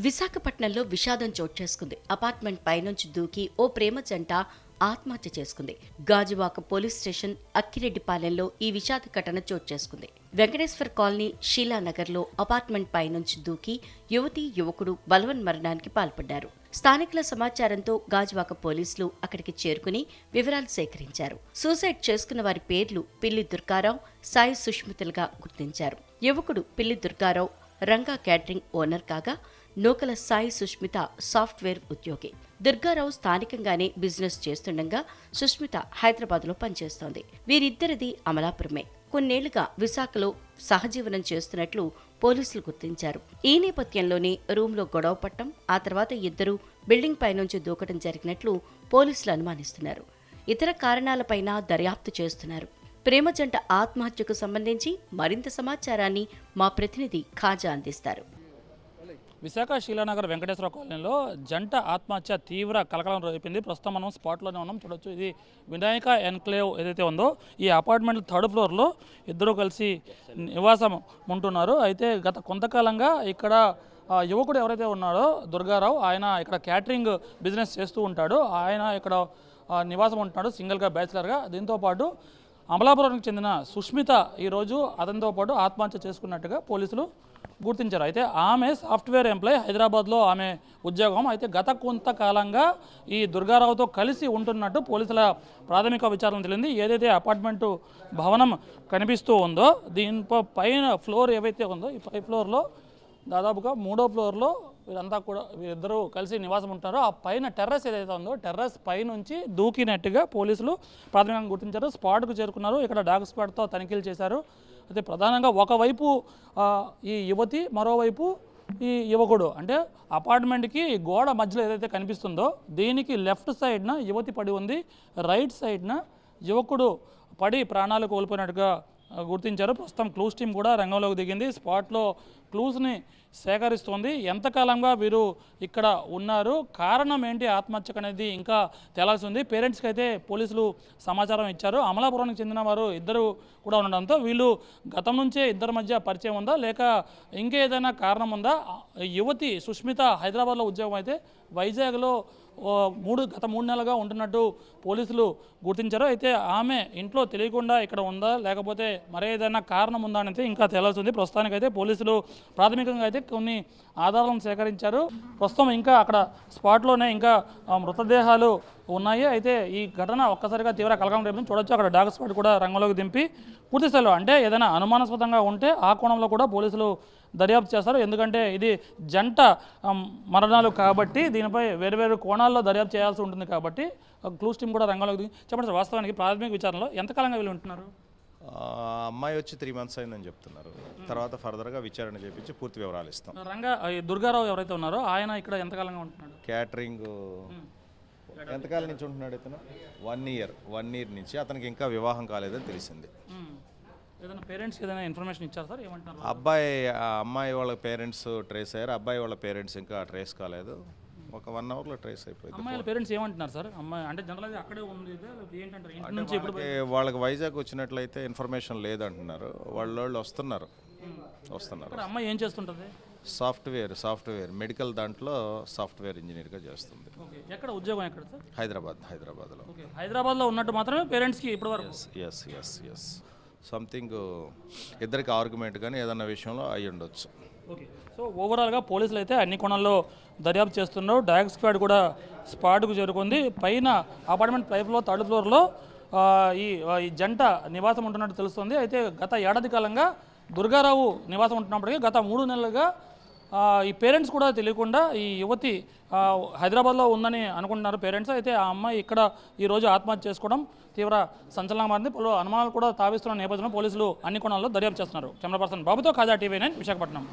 విశాఖపట్నంలో విషాదం చోటు చేసుకుంది. అపార్ట్మెంట్ పైనుంచి దూకి ఓ ప్రేమ జంట ఆత్మహత్య చేసుకుంది. గాజువాక పోలీస్ స్టేషన్ అక్కిరెడ్డిపాలెంలో ఈ విషాద ఘటన చోటు చేసుకుంది. వెంకటేశ్వర్ కాలనీ షీలానగర్లో అపార్ట్మెంట్ పైనుంచి దూకి యువతి యువకుడు బలవన్ మరణానికి పాల్పడ్డారు. స్థానికుల సమాచారంతో గాజువాక పోలీసులు అక్కడికి చేరుకుని వివరాలు సేకరించారు. సూసైడ్ చేసుకున్న వారి పేర్లు పిల్లి దుర్గారావు సాయి సుష్మితలుగా గుర్తించారు. యువకుడు పిల్లి దుర్గారావు రంగా క్యాటరింగ్ ఓనర్ కాగా నూకల సాయి సుష్మిత సాఫ్ట్వేర్ ఉద్యోగి. దుర్గారావు స్థానికంగానే బిజినెస్ చేస్తుండగా సుష్మిత హైదరాబాద్లో పనిచేస్తోంది. వీరిద్దరిది అమలాపురమే. కొన్నేళ్ళుగా విశాఖలో సహజీవనం చేస్తున్నట్లు పోలీసులు గుర్తించారు. ఈ నేపథ్యంలోనే రూంలో గొడవ పట్టం ఆ తర్వాత ఇద్దరు బిల్డింగ్ పైనుంచి దూకడం జరిగినట్లు పోలీసులు అనుమానిస్తున్నారు. ఇతర కారణాలపైన దర్యాప్తు చేస్తున్నారు. ప్రేమ జంట ఆత్మహత్యకు సంబంధించి మరింత సమాచారాన్ని మా ప్రతినిధి ఖాజా అందిస్తారు. విశాఖ శీలానగర్ వెంకటేశ్వర కాలనీలో జంట ఆత్మహత్య తీవ్ర కలకలం రేపింది. ప్రస్తుతం మనం స్పాట్లోనే ఉన్నాం. చూడొచ్చు. ఇది వినాయక ఎన్క్లేవ్ ఏదైతే ఉందో ఈ అపార్ట్మెంట్ థర్డ్ ఫ్లోర్లో ఇద్దరు కలిసి నివాసం ఉంటున్నారు. అయితే గత కొంతకాలంగా ఇక్కడ యువకుడు ఎవరైతే ఉన్నాడో దుర్గారావు ఆయన ఇక్కడ క్యాటరింగ్ బిజినెస్ చేస్తూ ఉంటాడు. ఆయన ఇక్కడ నివాసం ఉంటున్నాడు సింగిల్గా బ్యాచిలర్గా. దీంతో పాటు అమలాపురానికి చెందిన సుష్మిత ఈరోజు అతనితో పాటు ఆత్మహత్య చేసుకున్నట్టుగా పోలీసులు గుర్తించారు. అయితే ఆమె సాఫ్ట్వేర్ ఎంప్లాయ్ హైదరాబాద్లో ఆమె ఉద్యోగం. అయితే గత కొంతకాలంగా ఈ దుర్గారావుతో కలిసి ఉంటున్నట్టు పోలీసుల ప్రాథమిక విచారణ తెలిసింది ఏదైతే అపార్ట్మెంటు భవనం కనిపిస్తూ ఉందో దీనిపై పైన ఫ్లోర్ ఏవైతే ఉందో ఈ పై ఫ్లోర్లో దాదాపుగా మూడో ఫ్లోర్లో వీరంతా కూడా వీరిద్దరూ కలిసి నివాసం ఉంటారో. ఆ పైన టెర్రస్ ఏదైతే ఉందో టెర్రస్ పైనుంచి దూకినట్టుగా పోలీసులు ప్రాథమికంగా గుర్తించారు. స్పాట్కు చేరుకున్నారు. ఇక్కడ డాగ్ స్పాట్తో తనిఖీలు చేశారు. అయితే ప్రధానంగా ఒకవైపు ఈ యువతి మరోవైపు ఈ యువకుడు. అంటే అపార్ట్మెంట్కి గోడ మధ్యలో ఏదైతే కనిపిస్తుందో దీనికి లెఫ్ట్ సైడ్న యువతి పడి ఉంది. రైట్ సైడ్న యువకుడు పడి ప్రాణాలు కోల్పోయినట్టుగా గుర్తించారు. ప్రస్తుతం క్లూస్ టీం కూడా రంగంలోకి దిగింది. స్పాట్లో క్లూస్ని సేకరిస్తోంది. ఎంతకాలంగా వీరు ఇక్కడ ఉన్నారు? కారణం ఏంటి? ఆత్మహత్యకు అనేది ఇంకా తేలాల్సి ఉంది పేరెంట్స్కి అయితే పోలీసులు సమాచారం ఇచ్చారు. అమలాపురానికి చెందిన వారు ఇద్దరు కూడా ఉండడంతో వీళ్ళు గతం నుంచే ఇద్దరి మధ్య పరిచయం ఉందా? లేక ఇంకేదైనా కారణం ఉందా? యువతి సుష్మిత హైదరాబాద్లో ఉద్యోగం అయితే వైజాగ్లో మూడు గత మూడు నెలలుగా ఉంటున్నట్టు పోలీసులు గుర్తించారు. అయితే ఆమె ఇంట్లో తెలియకుండా ఇక్కడ ఉందా? లేకపోతే మరే ఏదైనా కారణం ఉందా అనేది ఇంకా తేలాల్సింది. ప్రస్తుతానికైతే పోలీసులు ప్రాథమికంగా అయితే కొన్ని ఆధారాలను సేకరించారు. ప్రస్తుతం ఇంకా అక్కడ స్పాట్లోనే ఇంకా మృతదేహాలు ఉన్నాయి. అయితే ఈ ఘటన ఒక్కసారిగా తీవ్ర కలకలం రేపు చూడొచ్చు అక్కడ డాగ్ స్పాట్ కూడా రంగంలోకి దింపి పూర్తిస్థాయిలో అంటే ఏదైనా అనుమానాస్పదంగా ఉంటే ఆ కోణంలో కూడా పోలీసులు దర్యాప్తు చేస్తారు. ఎందుకంటే ఇది జంట మరణాలు కాబట్టి దీనిపై వేరువేరు కోణాల్లో దర్యాప్తు చేయాల్సి ఉంటుంది కాబట్టి క్లూస్ టీం కూడా రంగంలోకి దిగి చెప్పండి సార్ వాస్తవానికి ప్రాథమిక విచారణలో ఎంతకాలంగా వీళ్ళు ఉంటున్నారు? అమ్మాయి వచ్చి త్రీ మంత్స్ అయిందని చెప్తున్నారు. తర్వాత ఫర్దర్గా విచారణ చేపించి పూర్తి వివరాలు ఇస్తాం. రంగా దుర్గారావు ఎవరైతే ఉన్నారో ఆయన ఇక్కడ ఎంతకాలంగా ఉంటున్నాడు? క్యాటరింగ్ ఎంతకాలం నుంచి ఉంటున్నాడు ఇతను? వన్ ఇయర్ వన్ ఇయర్ నుంచి అతనికి ఇంకా వివాహం కాలేదని తెలిసింది. ఉమ్. ఏదైనా ఇన్ఫర్మేషన్ ఇచ్చారు సార్? ఏమంటున్నారు? అబ్బాయి అమ్మాయి వాళ్ళ పేరెంట్స్ ట్రేస్ అయ్యారు. అబ్బాయి వాళ్ళ పేరెంట్స్ ఇంకా ట్రేస్ కాలేదు. ఒక వన్ అవర్లో ట్రేస్ అయిపోయింది. అమ్మాయిల పేరెంట్స్ ఏమంటున్నారు సార్? అమ్మాయి అంటే జనరల్గా అక్కడే ఉంది ఏంటంటారు? ఇంటి నుంచి ఇప్పుడు వాళ్ళకి వైజాగ్ వచ్చినట్లయితే ఇన్ఫర్మేషన్ లేదంటున్నారు. వాళ్ళ వాళ్ళు వస్తున్నారు. వస్తున్నారు. అక్కడ అమ్మాయి ఏం చేస్తుంటుంది? సాఫ్ట్వేర్ సాఫ్ట్వేర్ మెడికల్ దాంట్లో సాఫ్ట్వేర్ ఇంజనీర్గా చేస్తుంది. ఎక్కడ? ఉద్యోగం ఎక్కడ సార్? హైదరాబాద్ హైదరాబాద్లో. హైదరాబాద్లో ఉన్నట్టు మాత్రమే పేరెంట్స్కి ఇప్పటి వరకు yes yes yes something uh, ఇద్దరికి ఆర్గ్యుమెంట్ కానీ ఏదన్నా విషయంలో అయి ఉండొచ్చు. ఓకే. సో ఓవరాల్గా పోలీసులు అయితే అన్ని కోణాల్లో దర్యాప్తు చేస్తున్నారు. డాగ్ స్క్వాడ్ కూడా స్పాట్కు చేరుకుంది. పైన అపార్ట్మెంట్ పై ఫ్లోర్ థర్డ్ ఫ్లోర్లో ఈ ఈ జంట నివాసం ఉంటున్నట్టు తెలుస్తుంది. అయితే గత ఏడాది కాలంగా దుర్గారావు నివాసం ఉంటున్నప్పటికీ గత మూడు నెలలుగా ఈ పేరెంట్స్ కూడా తెలియకుండా ఈ యువతి హైదరాబాద్లో ఉందని అనుకుంటున్నారు పేరెంట్స్. అయితే ఆ అమ్మాయి ఇక్కడ ఈరోజు ఆత్మహత్య చేసుకోవడం తీవ్ర సంచలనంగా మారింది పలు అనుమానాలు కూడా తావిస్తున్న నేపథ్యంలో పోలీసులు అన్ని కోణాల్లో దర్యాప్తు చేస్తున్నారు. కెమెరా పర్సన్ బాబుతో ఖాజా టీవీ నైన్ విశాఖపట్నం.